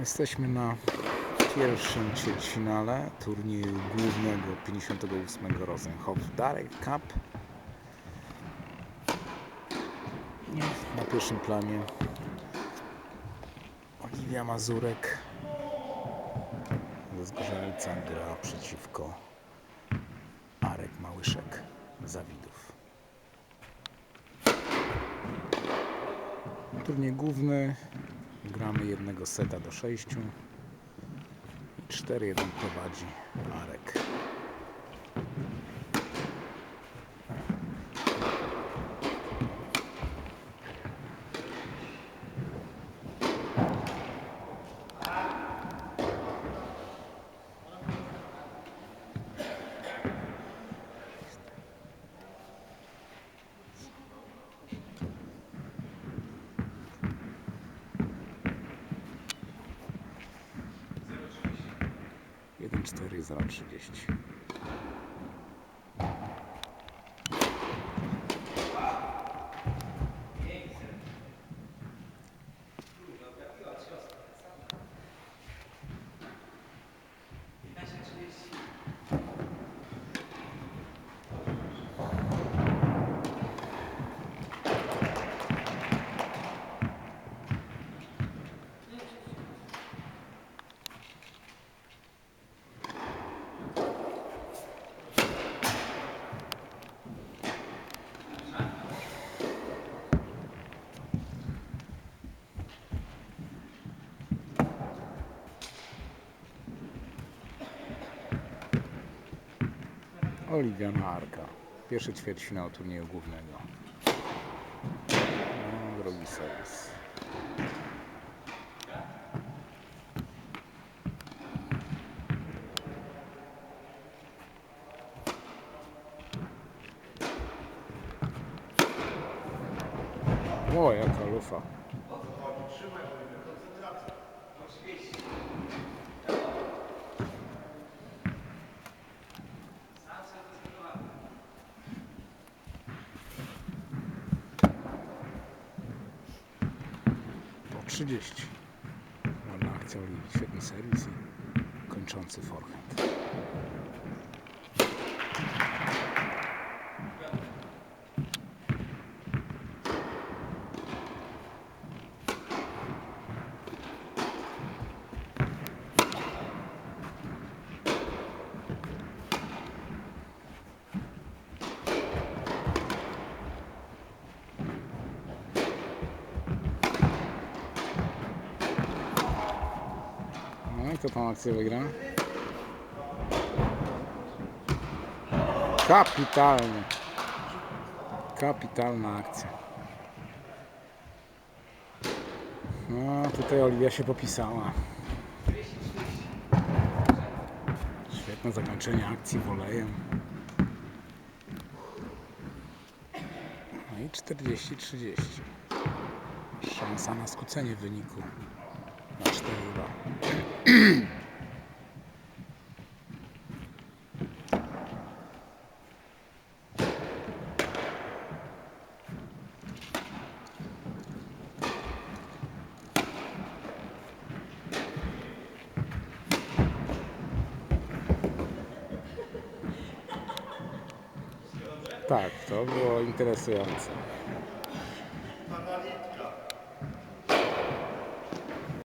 Jesteśmy na pierwszym ćwierćfinale turnieju głównego 58 Rosenhof Direct Cup. Na pierwszym planie Oliwia Mazurek ze Zgorzelca gra przeciwko Arek Małyszek Zawidów. Turniej główny gramy jednego seta do sześciu i 4-1 prowadzi Arek. 4 za 30. Oliwiana Arka. Pierwszy ćwierćfinał turnieju głównego. No, drugi serwis. O, jaka lufa. 30. Ładna akcja. Świetny serwis i kończący forehand. Kto tą akcję wygra? Kapitalnie. Kapitalna akcja. No, tutaj Oliwia się popisała. Świetne zakończenie akcji wolejem. No i 40-30. Szansa na skrócenie wyniku na 4-2. Tak, to było interesujące.